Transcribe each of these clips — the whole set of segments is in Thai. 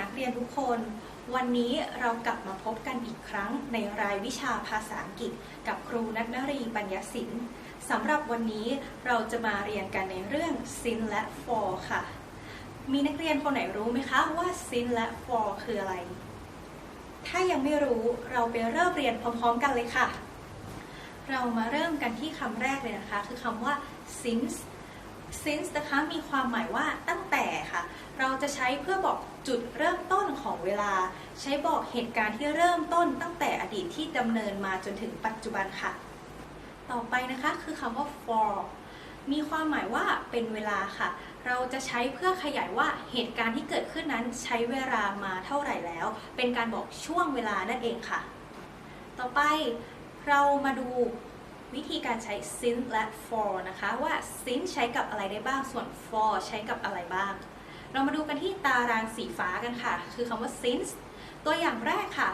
นักเรียนทุกคน วันนี้เรากลับมาพบกันอีกครั้งในรายวิชาภาษาอังกฤษ กับครูนักนรีปัญญาสินสำหรับวันนี้เราจะมาเรียนกันในเรื่อง sin และ for ค่ะ มีนักเรียนคนไหนรู้ไหมคะว่า sin และ for คืออะไร ถ้ายังไม่รู้เราไปเริ่มเรียนพร้อมๆกันเลยค่ะ เรามาเริ่มกันที่คำแรกเลยนะคะ คือคำว่า since since นะคะมีความหมายว่าตั้งแต่ค่ะ เราจะใช้เพื่อบอกจุดเริ่มต้นของเวลา ใช้บอกเหตุการณ์ที่เริ่มต้นตั้งแต่อดีตที่ดำเนินมาจนถึงปัจจุบันค่ะ ต่อไปนะคะคือคำว่า for มีความหมายว่าเป็นเวลาค่ะ เราจะใช้เพื่อขยายว่าเหตุการณ์ที่เกิดขึ้นนั้นใช้เวลามาเท่าไหร่แล้ว เป็นการบอกช่วงเวลานั่นเองค่ะ ต่อไปเรามาดู วิธีการใช้ since และ for นะคะ ว่า since ใช้กับอะไรได้บ้างส่วน for ใช้กับอะไรบ้าง เรามาดูกันที่ตารางสีฟ้ากันค่ะ คือคำว่า since ตัวอย่างแรกค่ะ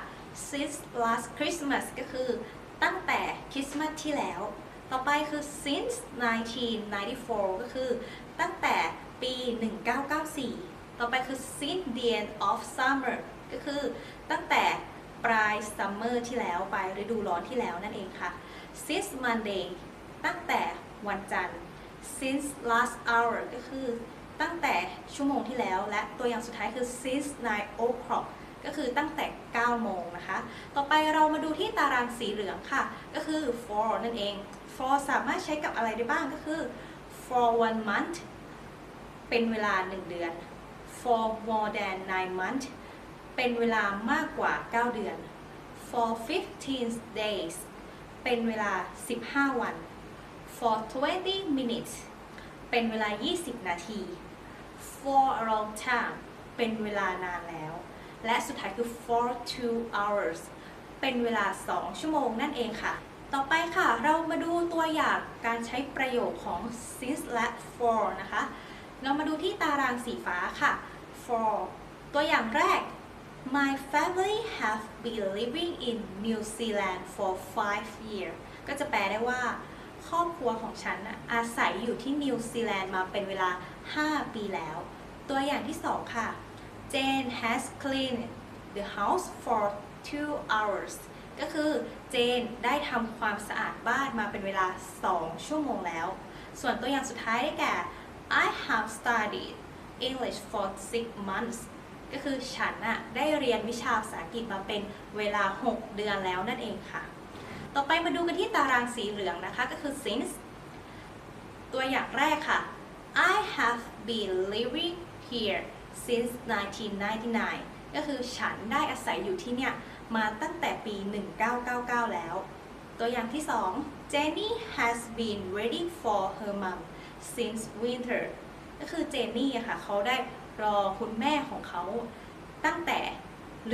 since last Christmas ก็คือตั้งแต่คริสต์มาสที่แล้ว ต่อไปคือ since 1994 ก็คือตั้งแต่ปี 1994 ต่อไปคือ since the end of summer ก็คือตั้งแต่ปลาย summer ที่แล้วปลายฤดูร้อนที่แล้วนั่นเองค่ะ since Monday ตั้งแต่วันจันทร์ since last hour ก็คือตั้งแต่ชั่วโมงที่แล้ว และตัวอย่างสุดท้ายคือ since 9 o'clock ก็คือตั้งแต่ 9 โมงนะคะ ต่อไปเรามาดูที่ตารางสีเหลืองค่ะ ก็คือ for นั่นเอง for สามารถใช้กับอะไรได้บ้างก็คือ for one month เป็นเวลา 1 เดือน for more than 9 months เป็นเวลามากกว่า 9 เดือน for 15 days เป็นเวลา 15 วัน for 20 minutes เป็นเวลา 20 นาที for a long time เป็นเวลานานแล้ว และสุดท้ายคือ for two hours เป็นเวลา 2 ชั่วโมงนั่นเองค่ะ ต่อไปค่ะ เรามาดูตัวอย่างการใช้ประโยคของ since และ for นะคะ เรามาดูที่ตารางสีฟ้าค่ะ for ตัวอย่างแรก My family have been living in New Zealand for five years ก็จะแปลได้ว่า ครอบครัวของฉันอาศัยอยู่ที่นิวซีแลนด์มาเป็นเวลา 5 ปีแล้ว ตัวอย่างที่ 2 ค่ะ Jane has cleaned the house for two hours ก็คือเจนได้ทำความสะอาดบ้านมาเป็นเวลา 2 ชั่วโมงแล้ว ส่วนตัวอย่างสุดท้ายได้แก่ I have studied English for six months ก็คือฉันน่ะได้เรียนวิชาภาษาอังกฤษมาเป็นเวลา 6 เดือนแล้วนั่นเองค่ะ ต่อไปมาดูกันที่ตารางสีเหลืองนะคะก็คือ since ตัวอย่างแรกค่ะ I have been living here since 1999 ก็คือฉันได้อาศัยอยู่ที่เนี่ยมาตั้งแต่ปี 1999 แล้ว ตัวอย่างที่ 2 Jenny has been waiting for her mom since winter ก็คือเจนนี่ค่ะเขาได้ รอคุณแม่ของเขาตั้งแต่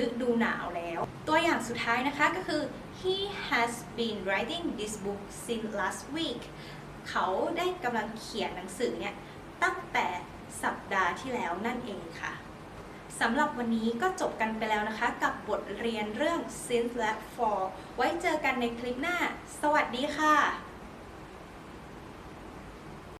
ฤดูหนาวแล้ว ตัวอย่างสุดท้ายนะคะก็คือ he has been writing this book since last week เขาได้กำลังเขียนหนังสือเนี่ยตั้งแต่สัปดาห์ที่แล้วนั่นเองค่ะสำหรับวันนี้ก็จบกันไปแล้วนะคะ กับบทเรียนเรื่อง since และ for ไว้เจอกันในคลิปหน้า สวัสดีค่ะ